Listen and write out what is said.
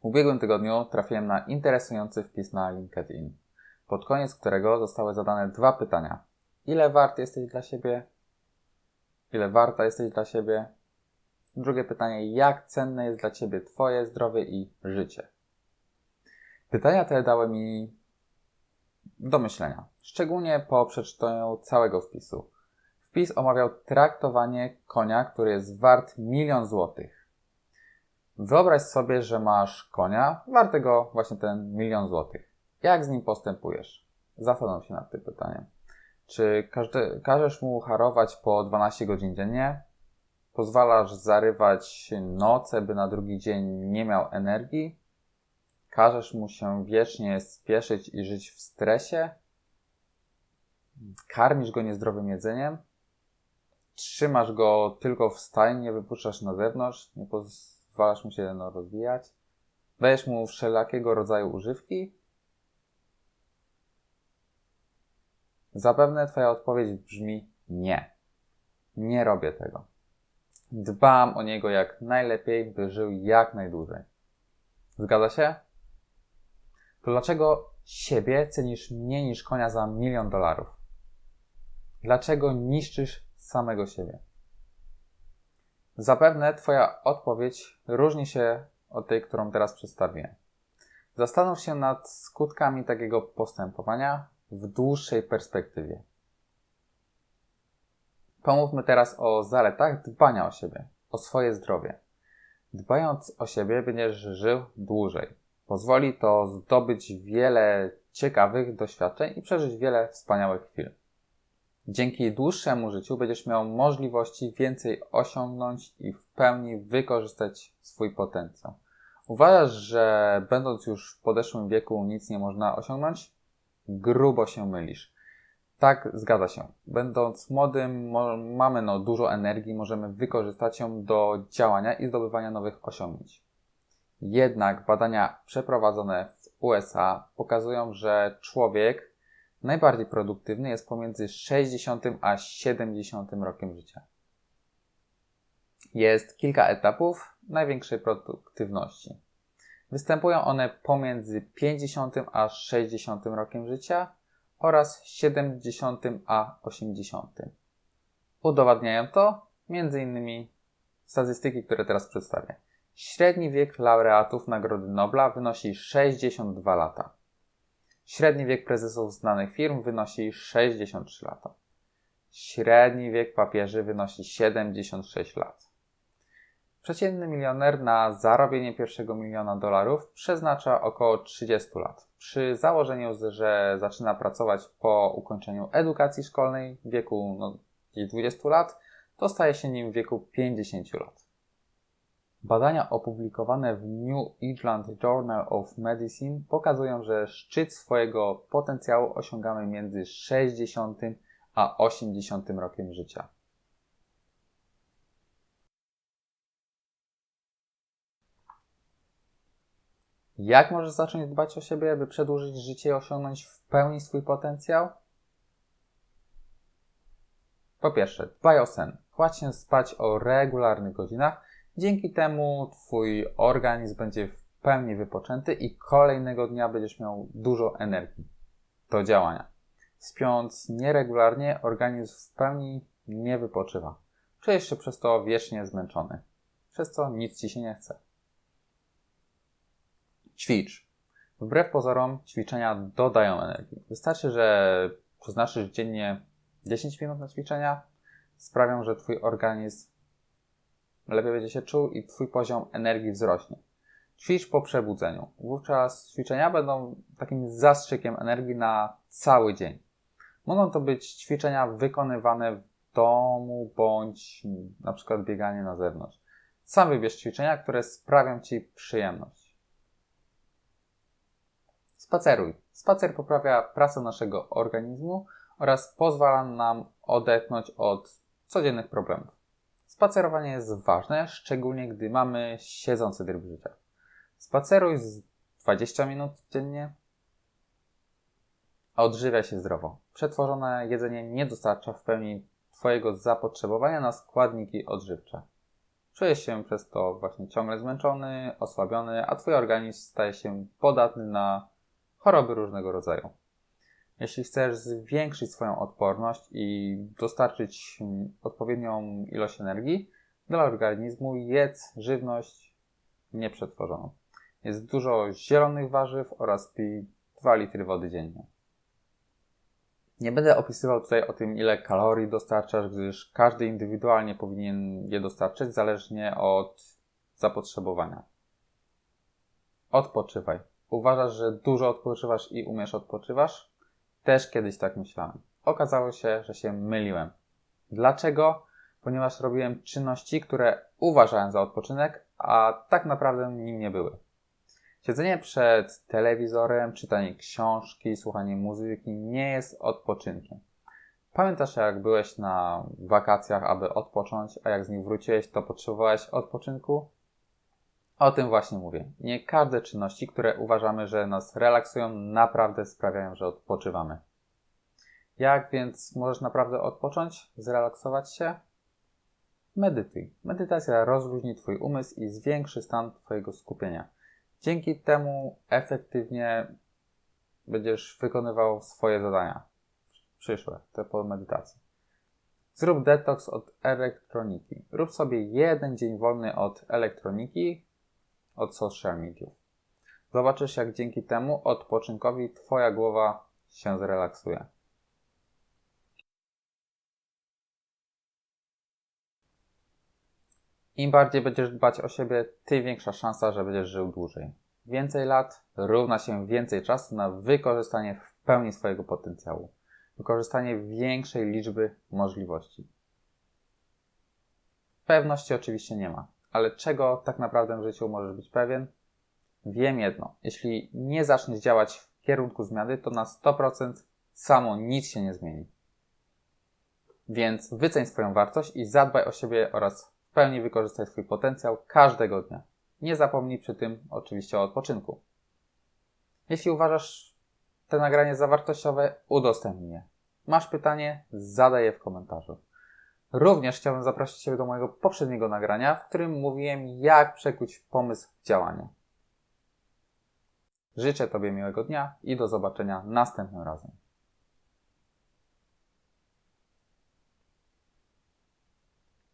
W ubiegłym tygodniu trafiłem na interesujący wpis na LinkedIn, pod koniec którego zostały zadane dwa pytania. Ile wart jesteś dla siebie? Ile warta jesteś dla siebie? Drugie pytanie, jak cenne jest dla ciebie Twoje zdrowie i życie? Pytania te dały mi do myślenia, szczególnie po przeczytaniu całego wpisu. Wpis omawiał traktowanie konia, który jest wart milion złotych. Wyobraź sobie, że masz konia wartego właśnie ten milion złotych. Jak z nim postępujesz? Zastanów się nad tym pytaniem. Czy każdy, każesz mu harować po 12 godzin dziennie? Pozwalasz zarywać noce, by na drugi dzień nie miał energii? Każesz mu się wiecznie spieszyć i żyć w stresie? Karmisz go niezdrowym jedzeniem? Trzymasz go tylko w stajni, nie wypuszczasz na zewnątrz, nie pozwalasz mu się no, rozwijać? Dajesz mu wszelakiego rodzaju używki? Zapewne Twoja odpowiedź brzmi nie. Nie robię tego. Dbam o niego jak najlepiej, by żył jak najdłużej. Zgadza się? To dlaczego siebie cenisz mniej niż konia za milion dolarów? Dlaczego niszczysz samego siebie? Zapewne Twoja odpowiedź różni się od tej, którą teraz przedstawiłem. Zastanów się nad skutkami takiego postępowania w dłuższej perspektywie. Pomówmy teraz o zaletach dbania o siebie, o swoje zdrowie. Dbając o siebie, będziesz żył dłużej. Pozwoli to zdobyć wiele ciekawych doświadczeń i przeżyć wiele wspaniałych chwil. Dzięki dłuższemu życiu będziesz miał możliwości więcej osiągnąć i w pełni wykorzystać swój potencjał. Uważasz, że będąc już w podeszłym wieku nic nie można osiągnąć? Grubo się mylisz. Tak, zgadza się. Będąc młodym, mamy no dużo energii, możemy wykorzystać ją do działania i zdobywania nowych osiągnięć. Jednak badania przeprowadzone w USA pokazują, że człowiek najbardziej produktywny jest pomiędzy 60 a 70 rokiem życia. Jest kilka etapów największej produktywności. Występują one pomiędzy 50 a 60 rokiem życia oraz 70 a 80. Udowadniają to m.in. statystyki, które teraz przedstawię. Średni wiek laureatów Nagrody Nobla wynosi 62 lata. Średni wiek prezesów znanych firm wynosi 63 lata. Średni wiek papieży wynosi 76 lat. Przeciętny milioner na zarobienie pierwszego miliona dolarów przeznacza około 30 lat. Przy założeniu, że zaczyna pracować po ukończeniu edukacji szkolnej w wieku no, 20 lat, to staje się nim w wieku 50 lat. Badania opublikowane w New England Journal of Medicine pokazują, że szczyt swojego potencjału osiągamy między 60 a 80 rokiem życia. Jak możesz zacząć dbać o siebie, by przedłużyć życie i osiągnąć w pełni swój potencjał? Po pierwsze, dbaj o sen. Kładź się spać o regularnych godzinach. Dzięki temu Twój organizm będzie w pełni wypoczęty i kolejnego dnia będziesz miał dużo energii do działania. Śpiąc nieregularnie, organizm w pełni nie wypoczywa. Czujesz się przez to wiecznie zmęczony, przez co nic Ci się nie chce. Ćwicz. Wbrew pozorom, ćwiczenia dodają energii. Wystarczy, że przeznaczysz dziennie 10 minut na ćwiczenia, sprawią, że Twój organizm lepiej będzie się czuł i Twój poziom energii wzrośnie. Ćwicz po przebudzeniu. Wówczas ćwiczenia będą takim zastrzykiem energii na cały dzień. Mogą to być ćwiczenia wykonywane w domu bądź na przykład bieganie na zewnątrz. Sam wybierz ćwiczenia, które sprawią Ci przyjemność. Spaceruj. Spacer poprawia pracę naszego organizmu oraz pozwala nam odetchnąć od codziennych problemów. Spacerowanie jest ważne, szczególnie gdy mamy siedzący tryb życia. Spaceruj z 20 minut dziennie, a odżywiaj się zdrowo. Przetworzone jedzenie nie dostarcza w pełni Twojego zapotrzebowania na składniki odżywcze. Czujesz się przez to właśnie ciągle zmęczony, osłabiony, a Twój organizm staje się podatny na choroby różnego rodzaju. Jeśli chcesz zwiększyć swoją odporność i dostarczyć mm, odpowiednią ilość energii dla organizmu, jedz żywność nieprzetworzoną. Jest dużo zielonych warzyw oraz pij 2 litry wody dziennie. Nie będę opisywał tutaj o tym, ile kalorii dostarczasz, gdyż każdy indywidualnie powinien je dostarczyć, zależnie od zapotrzebowania. Odpoczywaj. Uważasz, że dużo odpoczywasz i umiesz odpoczywasz? Też kiedyś tak myślałem. Okazało się, że się myliłem. Dlaczego? Ponieważ robiłem czynności, które uważałem za odpoczynek, a tak naprawdę nim nie były. Siedzenie przed telewizorem, czytanie książki, słuchanie muzyki nie jest odpoczynkiem. Pamiętasz, jak byłeś na wakacjach, aby odpocząć, a jak z nich wróciłeś, to potrzebowałeś odpoczynku? O tym właśnie mówię. Nie każde czynności, które uważamy, że nas relaksują, naprawdę sprawiają, że odpoczywamy. Jak więc możesz naprawdę odpocząć, zrelaksować się? Medytuj. Medytacja rozluźni Twój umysł i zwiększy stan Twojego skupienia. Dzięki temu efektywnie będziesz wykonywał swoje zadania przyszłe, te po medytacji. Zrób detoks od elektroniki. Rób sobie jeden dzień wolny od elektroniki, od social mediów. Zobaczysz, jak dzięki temu odpoczynkowi Twoja głowa się zrelaksuje. Im bardziej będziesz dbać o siebie, tym większa szansa, że będziesz żył dłużej. Więcej lat równa się więcej czasu na wykorzystanie w pełni swojego potencjału, wykorzystanie większej liczby możliwości. Pewności oczywiście nie ma, ale czego tak naprawdę w życiu możesz być pewien? Wiem jedno: jeśli nie zaczniesz działać w kierunku zmiany, to na 100% samo nic się nie zmieni. Więc wyceń swoją wartość i zadbaj o siebie oraz w pełni wykorzystaj swój potencjał każdego dnia. Nie zapomnij przy tym oczywiście o odpoczynku. Jeśli uważasz te nagranie za wartościowe, udostępnij je. Masz pytanie? Zadaj je w komentarzu. Również chciałbym zaprosić Cię do mojego poprzedniego nagrania, w którym mówiłem, jak przekuć pomysł w działanie. Życzę Tobie miłego dnia i do zobaczenia następnym razem.